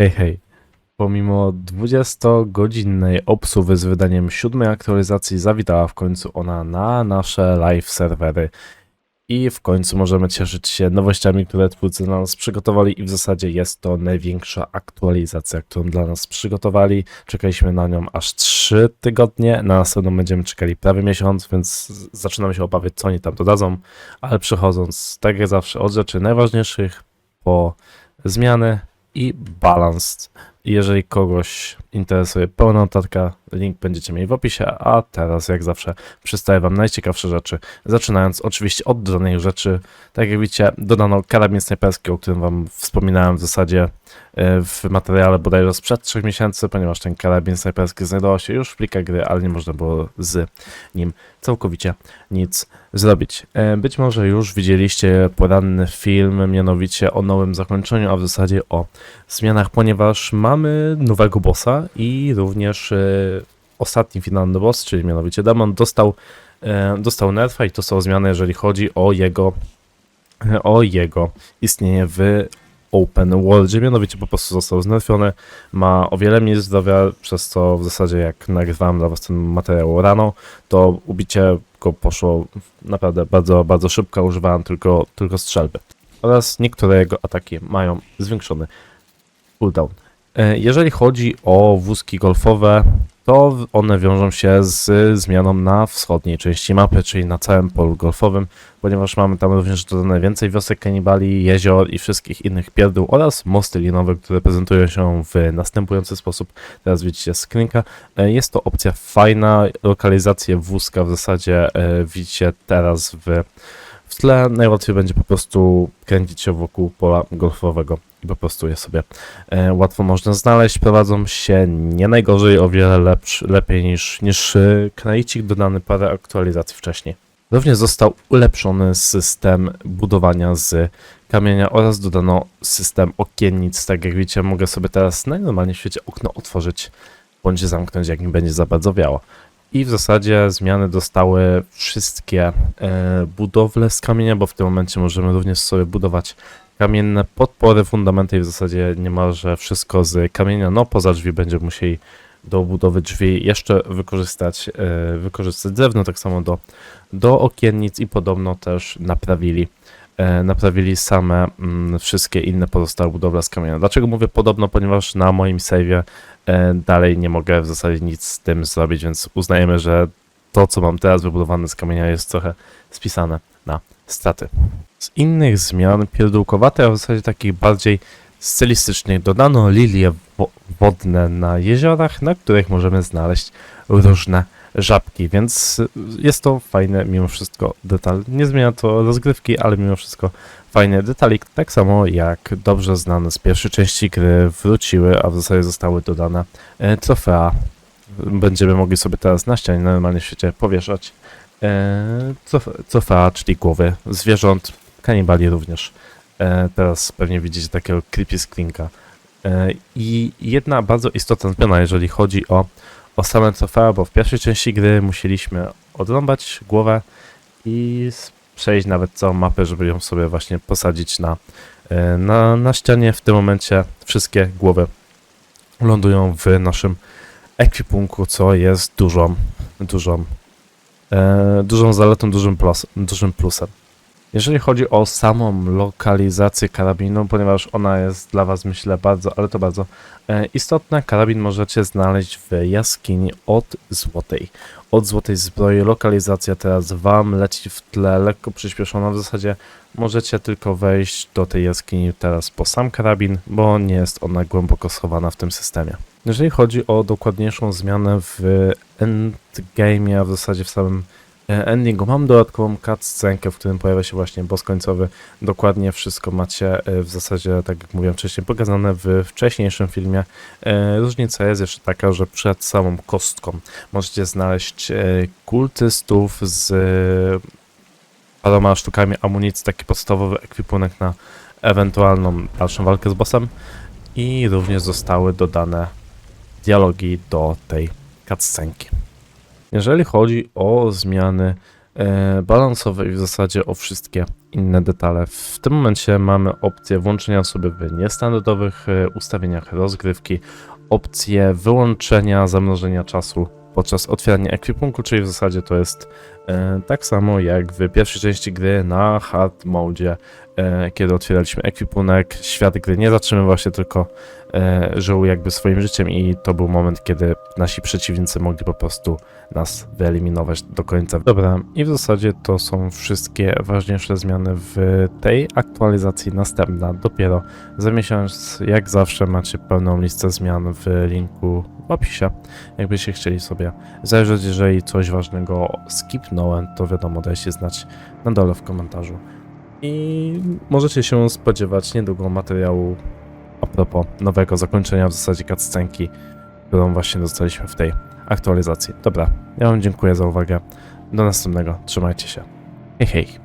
Hej, hej. Pomimo 20-godzinnej obsuwy z wydaniem siódmej aktualizacji, zawitała w końcu ona na nasze live serwery. I w końcu możemy cieszyć się nowościami, które twórcy dla nas przygotowali i w zasadzie jest to największa aktualizacja, którą dla nas przygotowali. Czekaliśmy na nią aż 3 tygodnie, na następną będziemy czekali prawie miesiąc, więc zaczynamy się obawiać, co oni tam dodadzą, ale przechodząc, tak jak zawsze, od rzeczy najważniejszych po zmiany i balans. Jeżeli kogoś interesuje pełna notatka, link będziecie mieli w opisie, a teraz jak zawsze przedstawię wam najciekawsze rzeczy, zaczynając oczywiście od dodanej rzeczy. Tak jak widzicie, dodano karabin snajperski, o którym wam wspominałem w zasadzie e, w materiale bodajże sprzed 3 miesięcy, ponieważ ten karabin snajperski znajdował się już w plikach gry, ale nie można było z nim całkowicie nic zrobić. E, Być może już widzieliście poranny film, mianowicie o nowym zakończeniu, a w zasadzie o zmianach, ponieważ mamy nowego bossa i również e, ostatni finalny boss, czyli mianowicie Demon, dostał, e, dostał nerfa i to są zmiany, jeżeli chodzi o jego, o jego istnienie w Open World, mianowicie po prostu został znerfiony, ma o wiele mniej zdrowia, przez co w zasadzie jak nagrywałem dla was ten materiał rano, to ubicie go poszło naprawdę bardzo, bardzo szybko, używałem tylko, tylko strzelby. Oraz niektóre jego ataki mają zwiększony cooldown. E, Jeżeli chodzi o wózki golfowe, to one wiążą się z zmianą na wschodniej części mapy, czyli na całym polu golfowym, ponieważ mamy tam również dodane więcej wiosek kanibali, jezior i wszystkich innych pierdół oraz mosty linowe, które prezentują się w następujący sposób. Teraz widzicie screenka. E, Jest to opcja fajna, lokalizację wózka w zasadzie e, widzicie teraz w, w tle. Najłatwiej będzie po prostu kręcić się wokół pola golfowego i po prostu je sobie e, łatwo można znaleźć. Prowadzą się nie najgorzej, o wiele lepszy, lepiej niż, niż e, Kraicik dodany parę aktualizacji wcześniej. Również został ulepszony system budowania z kamienia oraz dodano system okiennic. Tak jak widzicie, mogę sobie teraz najnormalniej w świecie okno otworzyć bądź zamknąć, jak mi będzie za bardzo wiało. I w zasadzie zmiany dostały wszystkie e, budowle z kamienia, bo w tym momencie możemy również sobie budować kamienne podpory, fundamenty i w zasadzie niemalże wszystko z kamienia. No poza drzwi będziemy musieli do budowy drzwi jeszcze wykorzystać, e, wykorzystać drewno, tak samo do, do okiennic i podobno też naprawili naprawili same mm, wszystkie inne pozostałe budowle z kamienia. Dlaczego mówię podobno? Ponieważ na moim save'ie e, dalej nie mogę w zasadzie nic z tym zrobić, więc uznajemy, że to, co mam teraz wybudowane z kamienia jest trochę spisane na straty. Z innych zmian pierdółkowate, a w zasadzie takich bardziej stylistycznych dodano lilie wo- wodne na jeziorach, na których możemy znaleźć różne żabki, więc jest to fajne mimo wszystko detal. Nie zmienia to rozgrywki, ale mimo wszystko fajny detalik, tak samo jak dobrze znane z pierwszej części gry wróciły, a w zasadzie zostały dodane e, trofea. Będziemy mogli sobie teraz na ścianie normalnie w świecie powieszać e, trofe- trofea, czyli głowy zwierząt, kanibali również. E, teraz pewnie widzicie takiego creepy screenka. I jedna bardzo istotna zmiana, jeżeli chodzi o, o same trofea, bo w pierwszej części gry musieliśmy odrąbać głowę i przejść nawet całą mapę, żeby ją sobie właśnie posadzić na, e, na, na ścianie. W tym momencie wszystkie głowy lądują w naszym ekwipunku, co jest dużą, dużą, e, dużą zaletą, dużym, plus, dużym plusem. Jeżeli chodzi o samą lokalizację karabinu, ponieważ ona jest dla Was, myślę, bardzo, ale to bardzo e, istotna, karabin możecie znaleźć w jaskini od złotej. Od złotej zbroi lokalizacja teraz Wam leci w tle, lekko przyspieszona. W zasadzie możecie tylko wejść do tej jaskini teraz po sam karabin, bo nie jest ona głęboko schowana w tym systemie. Jeżeli chodzi o dokładniejszą zmianę w endgame'ie, a w zasadzie w samym endingu, mam dodatkową cutscenkę, w którym pojawia się właśnie boss końcowy. Dokładnie wszystko macie e, w zasadzie, tak jak mówiłem wcześniej, pokazane w wcześniejszym filmie. E, Różnica jest jeszcze taka, że przed samą kostką możecie znaleźć e, kultystów z e, paroma sztukami amunicji, taki podstawowy ekwipunek na ewentualną dalszą walkę z bossem i również zostały dodane dialogi do tej cutscenki. Jeżeli chodzi o zmiany e, balansowe i w zasadzie o wszystkie inne detale. W tym momencie mamy opcję włączenia sobie w niestandardowych e, ustawieniach rozgrywki, opcję wyłączenia zamrożenia czasu podczas otwierania ekwipunku, czyli w zasadzie to jest e, tak samo jak w pierwszej części gry na hard mode, e, kiedy otwieraliśmy ekwipunek, świat gry nie zatrzymywał się, tylko e, żył jakby swoim życiem i to był moment, kiedy nasi przeciwnicy mogli po prostu nas wyeliminować do końca. Dobra, i w zasadzie to są wszystkie ważniejsze zmiany w tej aktualizacji. Następna dopiero za miesiąc, jak zawsze macie pełną listę zmian w linku w opisie, jakbyście chcieli sobie zajrzeć. Jeżeli coś ważnego skipnąłem, to wiadomo, dajcie znać na dole w komentarzu. I możecie się spodziewać niedługo materiału a propos nowego zakończenia w zasadzie cutscenki, którą właśnie dostaliśmy w tej aktualizacji. Dobra, ja wam dziękuję za uwagę. Do następnego. Trzymajcie się. Hej, hej.